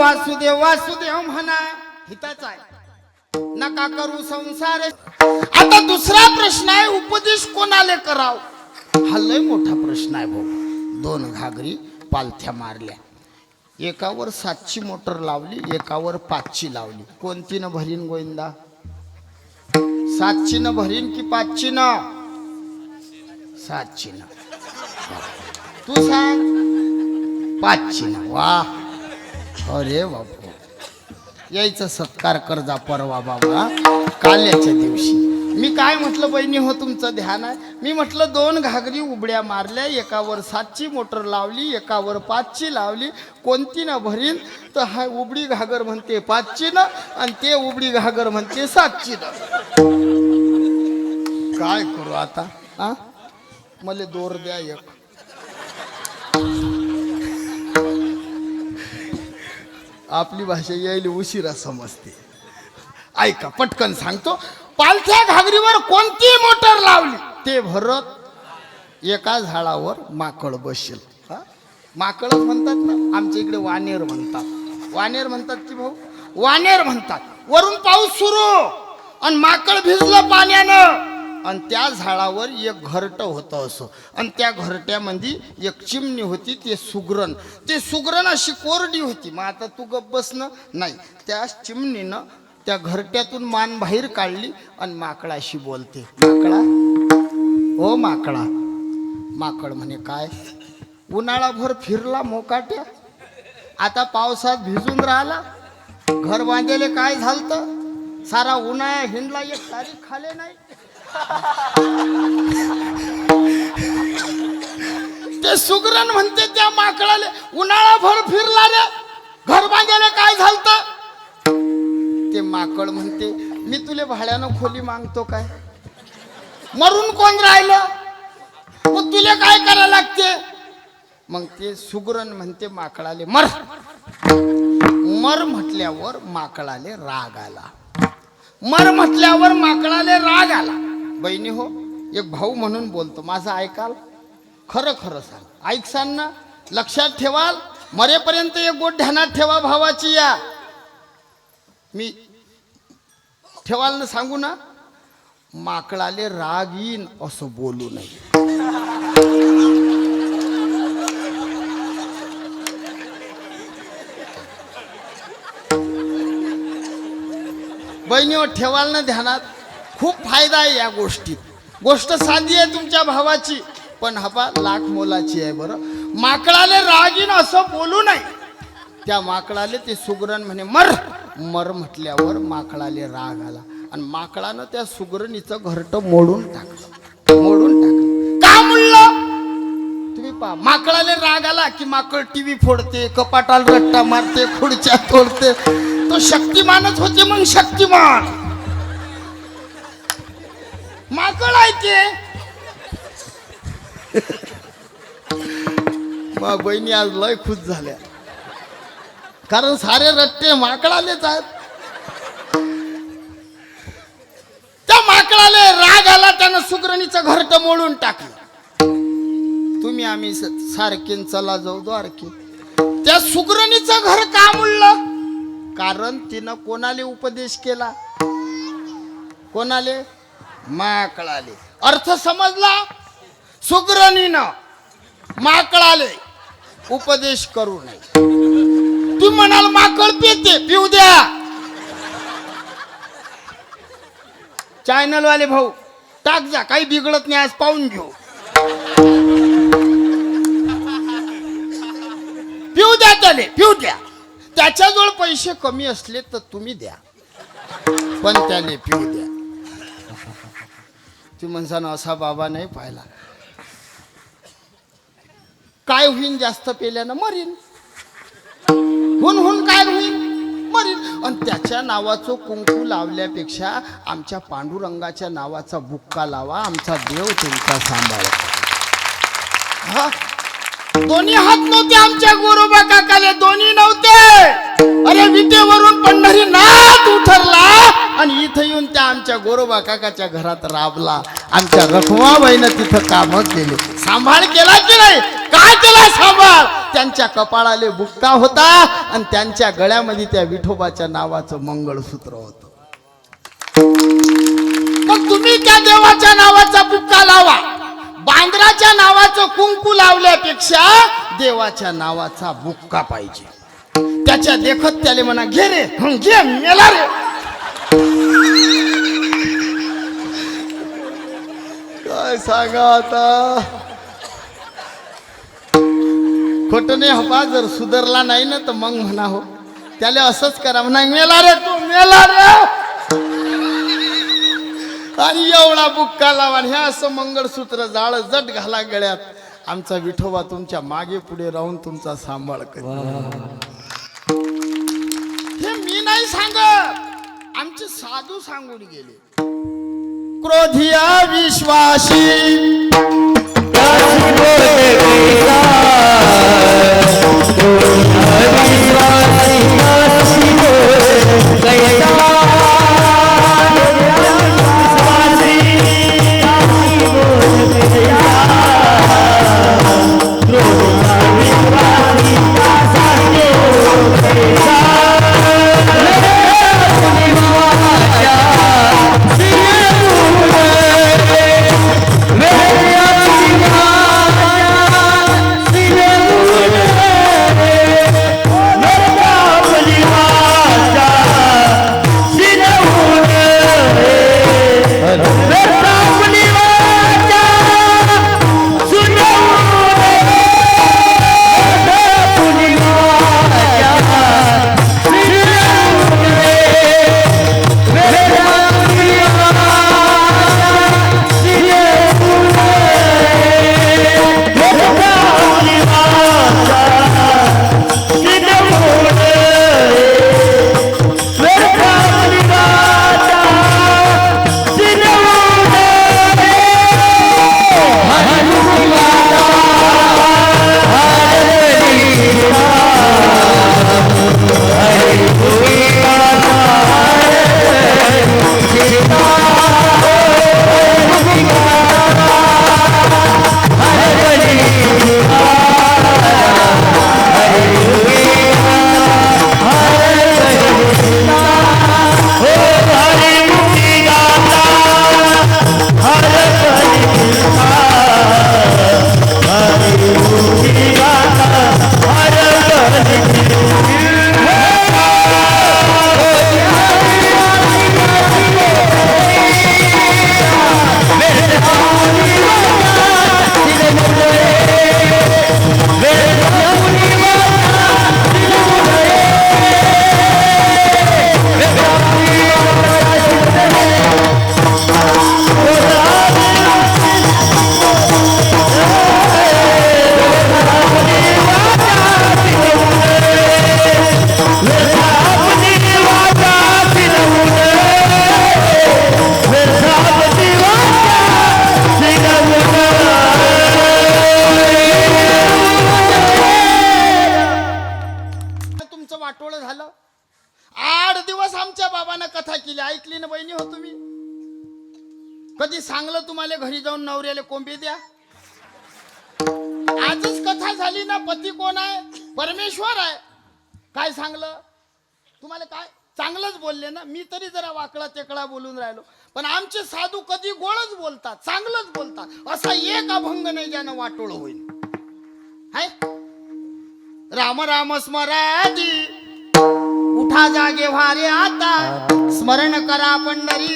वासुदेव वासुदेव म्हणा हिताच आहे. नका करू संसार. आता दुसरा प्रश्न आहे उपदेश कोणाले कराव? हा लय मोठा प्रश्न आहे भाऊ. दोन घागरी पालथ्या मारल्या. एकावर सातची मोटर लावली एकावर पाचची लावली. कोणती न भरीन गोविंदा? सातची न भरीन की पाचची न सातची न तू सांग. पाचची ना वा. अरे बापू यायचा सत्कार करजा परवा बाबा. काल्याच्या दिवशी. मी काय म्हटलं बहिणी हो तुमचं ध्यान आहे? मी म्हटलं दोन घागरी उबड्या मारल्या एकावर सातची मोटर लावली एकावर पाचची लावली. कोणती ना भरीन? तर हा उबडी घागर म्हणते पाचची ना आणि ते उबडी घागर म्हणते सातची ना. काय करू आता? हा मला दोर द्या एक. आपली भाषा यायला उशिरा समजते. ऐका पटकन सांगतो. पालथ्या घागरीवर कोणती मोटर लावली? ते भरत एका झाडावर माकड बसेल. माकडच म्हणतात ना आमच्या इकडे वानेर म्हणतात. वानेर म्हणतात की भाऊ? वानेर म्हणतात. वरून पाऊस सुरू. आणि माकड भिजलं पाण्यानं. आणि त्या झाडावर एक घरट होतं असं. आणि त्या घरट्यामध्ये एक चिमणी होती ते सुगरण. ते सुगरण अशी कोरडी होती. मग आता तू गप बसणं नाही त्या चिमणीनं त्या घरट्यातून मान बाहेर काढली आणि माकडाशी बोलते. माकडा? हो माकडा. माकड म्हणे काय? उन्हाळाभर फिरला मोकाट्या? आता पावसात भिजून राहिला? घर बांधायला काय झालं सारा उन्हाळा हिंडला एक तारीख खाले नाही? ते सुगरण म्हणते त्या माकडाले उन्हाळाभर फिरला रे. घर बांधायला काय झालत ते माकड म्हणते मी तुले भाड्यानं खोली मागतो काय? मरून कोण राहिलं? मग तुले काय करायला लागते? मग ते सुगरण म्हणते माकडाले मर. मर म्हटल्यावर माकडाले राग आला. मर म्हटल्यावर माकडाले राग आला. बहिणी हो एक भाऊ म्हणून बोलतो माझं ऐकाल? खरं खरं सांग. ऐकसान ना लक्षात ठेवाल मरेपर्यंत एक गोट ध्यानात ठेवा भावाची या. मी ठेवाल ना सांगू ना माकडाले राग येईन असं बोलू नये. बहिणीवर हो, ठेवाल ना ध्यानात. खूप फायदा आहे या गोष्टीत गोष्ट साधी आहे तुमच्या भावाची पण हबा लाख मोलाची आहे बरं. माकडाले रागीन असं बोलू नये. त्या माकडाले ते सुगरण म्हणे मर. मर म्हटल्यावर माकडाले राग आला. आणि माकडानं त्या सुगरणीचं घरट मोडून टाकलं. मोडून टाकलं. का म्हणलं पहा माकडाले राग आला की माकड टीव्ही फोडते कपाटाला रट्टा मारते खुर्च्या तोडते. तो शक्तिमानच होते मग शक्तिमान. माकड मग बहिणी आज लय खुश झाल्या. कारण सारे रट्टे माकडालेच आहेत. त्या माकडाले राग आला त्यानं सुगरणीचं घरट मोडून टाकलं. तुम्ही आम्ही सारखीन चला जाऊ द्वारके त्या सुगरणीचं घर का मुडलं कारण तिनं कोणाले उपदेश केला? कोणाले? माकळाले. अर्थ समजला? सुग्रणीनं माकळाले. उपदेश करू नये. तू म्हणाल माकळ पिते पिऊ द्या. चॅनल वाले भाऊ टाक जा काही बिघडत नाही आज पाहून घेऊ. पिऊ द्या त्याले पिऊ द्या. त्याच्याजवळ पैसे कमी असले तर तुम्ही द्या. पण त्याने पिऊ द्या. ती म्हणसान असा बाबा नाही पाहिला. काय होईन जास्त पेल्यानं मरीन. हुन हुन काय होईल मरीन. आणि त्याच्या नावाचं कुंकू लावल्यापेक्षा आमच्या पांडुरंगाच्या नावाचा बुक्का लावा आमचा देव तुमचा सांभाळा. हा? दोन्ही हात नव्हते आमच्या गोरोबा काकाले दोन्ही नव्हते. अरे विटेवरून पंढरी नाथ उठरला आणि इथं येऊन त्या आमच्या गोरोबा काकाच्या घरात राबला. आमच्या रखुमाबाईनं तिथं काम केले. सांभाळ केला की नाही? काय केला सांभाळ? त्यांच्या कपाळाले बुक्का होता आणि त्यांच्या गळ्यामध्ये त्या विठोबाच्या नावाचं मंगळसूत्र होतं. मग तुम्ही त्या देवाच्या नावाचा बुक्का लावा. बांद्राच्या नावाचं कुंकू लावल्यापेक्षा देवाच्या नावाचा बुक्का पाहिजे. त्याच्या देखत त्याले म्हणा घे रे घे मेला रे. काय सांगा आता? खोट नाही हवा जर सुधारला नाही ना तर मग म्हणा हो. त्याला असंच करा म्हणा मेला रे तू मेला रे. आणि एवढा बुक्का लावा आणि हे असं मंगळसूत्र जाळ जट घाला गळ्यात. आमचा विठोबा तुमच्या मागे पुढे राहून तुमचा सांभाळ कर मी नाही सांगत. आमचे साधू सांगून गेले. क्रोधिया विश्वासी नवऱ्याला कोंबी द्या. आजच कथा झाली ना पती कोण आहे? परमेश्वर आहे. काय सांगलं? तुम्हाला काय? चांगलंच बोलले ना. मी तरी जरा वाकडा तेकडा बोलून राहिलो. पण आमचे साधू कधी गोळच बोलतात चांगलंच बोलतात. असा एक अभंग नाही ज्यानं वाटोळ होईल. हाय? राम राम स्मरादी उठा जागे व्हारे आता. स्मरण करा पंढरी.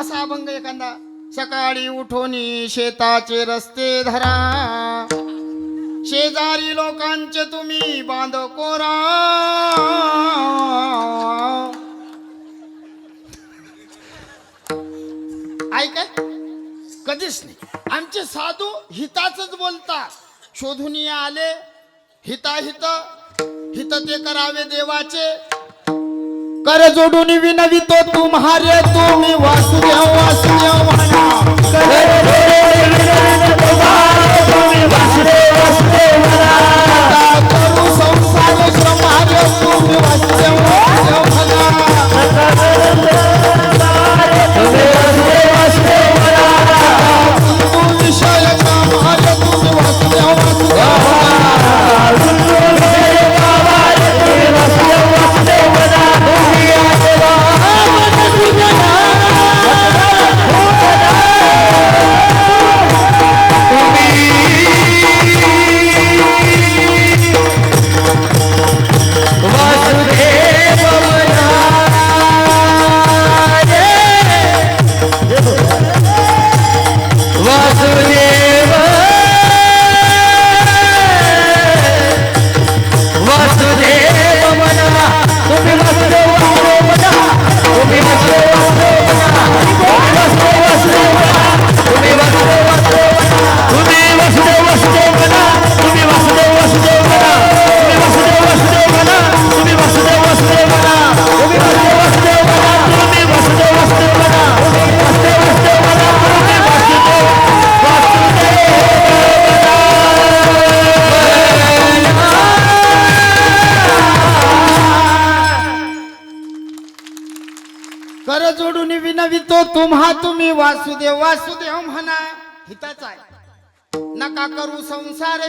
असा अभंग एखादा सकाळी उठोनी शेताचे रस्ते धरा. शेजारी लोकांचे तुम्ही बांध कोरा. ऐक कधीच नाही. आमचे साधू हिताच बोलतात. शोधून आले हिता हित हित ते करावे देवाचे. कर जोडून विनवितो तुम्हारे तुम्ही वासुदेव वासुदेव म्हणा. कर वासुदेव म्हणा हिताच आहे. नका करू संसार